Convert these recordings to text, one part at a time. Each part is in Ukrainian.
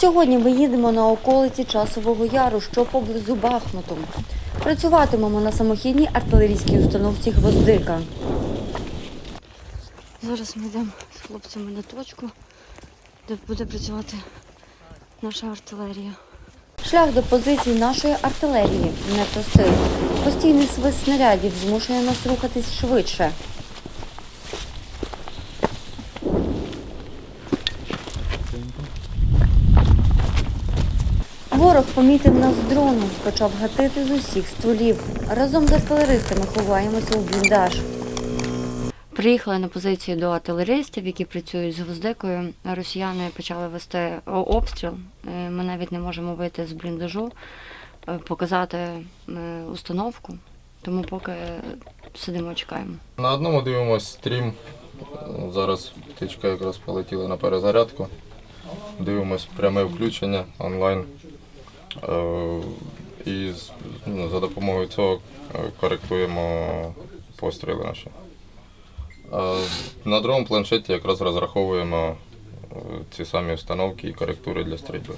Сьогодні ми їдемо на околиці Часового Яру, що поблизу Бахмуту. Працюватимемо на самохідній артилерійській установці Гвоздика. Зараз ми йдемо з хлопцями на точку, де буде працювати наша артилерія. Шлях до позицій нашої артилерії непростий. Постійний свист снарядів змушує нас рухатись швидше. Ворог помітив нас з дрону, почав гатити з усіх стволів. Разом з артилеристами ховаємося у бліндаж. Приїхали на позиції до артилеристів, які працюють з гвоздикою. Росіяни почали вести обстріл. Е, Ми навіть не можемо вийти з бліндажу, е, показати е, установку. Тому поки сидимо, чекаємо. На одному дивимось стрім. Зараз птичка якраз полетіла на перезарядку. Дивимось пряме включення онлайн. Е, І ну, за допомогою цього е, коректуємо постріли наші. На другому планшеті якраз розраховуємо е, ці самі установки і коректури для стрільби.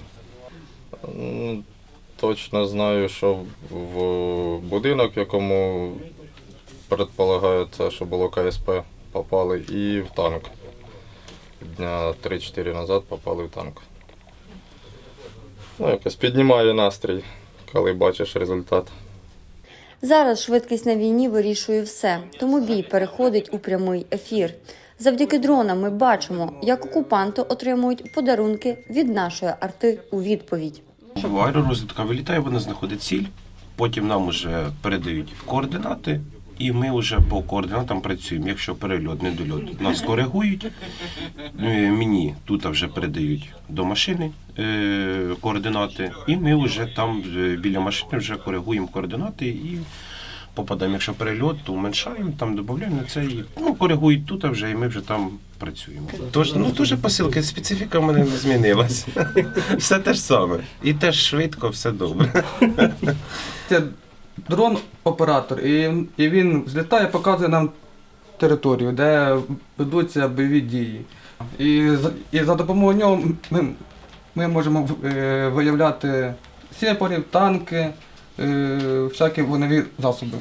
Точно знаю, що в будинок, в якому предполагається, що було КСП, попали і в танк. Дня 3-4 назад попали в танк. Ну, якось піднімає настрій, коли бачиш результат. Зараз швидкість на війні вирішує все, тому бій переходить у прямий ефір. Завдяки дронам ми бачимо, як окупанти отримують подарунки від нашої арти у відповідь. В аеророзвідка вилітає, вона знаходить ціль, потім нам вже передають координати, і ми вже по координатам працюємо. Якщо перельот, недольот, нас коригують. е, Мені тут вже передають до машини е, координати, і ми вже там е, біля машини вже коригуємо координати і попадаємо. Якщо перельот, то уменшаємо, там додаємо на це і ну, коригують тут вже, і ми вже там працюємо. Тож, ну дуже посилки, специфіка в мене не змінилася. Все те ж саме. І теж швидко, все добре. Дрон-оператор, і, і він злітає, показує нам територію, де ведуться бойові дії. І, і за допомогою нього ми, ми можемо е, виявляти сепарів, танки, е, всякі вогневі засоби.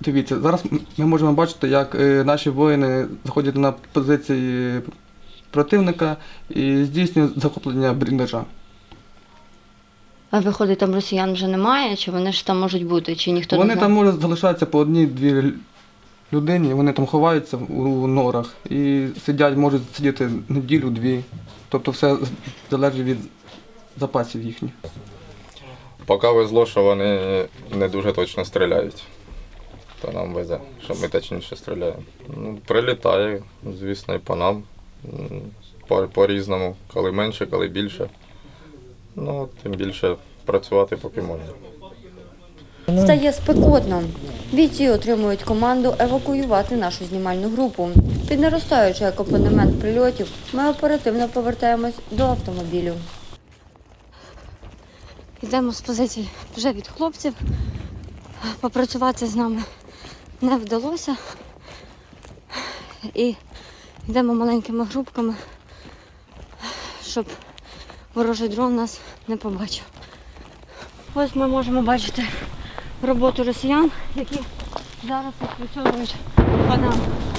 Дивіться, зараз ми можемо бачити, як е, наші воїни заходять на позиції противника і здійснюють захоплення бліндажа. А виходить, там росіян вже немає, чи вони ж там можуть бути, чи ніхто вони не там знає? можуть залишатися по одній-дві людині, вони там ховаються у норах і сидять, можуть сидіти неділю-дві. Тобто все залежить від запасів їхніх. Поки везло, що вони не дуже точно стріляють. То нам везе, що ми точніше стріляємо. Ну, прилітає, звісно, і по нам. По-різному, коли менше, коли більше. Ну, тим більше працювати поки можна. Стає спекотно. Бійці отримують команду евакуювати нашу знімальну групу. Під наростаючий акомпанемент прильотів ми оперативно повертаємось до автомобілю. Йдемо з позицій вже від хлопців. Попрацювати з нами не вдалося. І йдемо маленькими групками, щоб ворожий дрон нас не побачив. Ось ми можемо бачити роботу росіян, які зараз відпрацьовують по.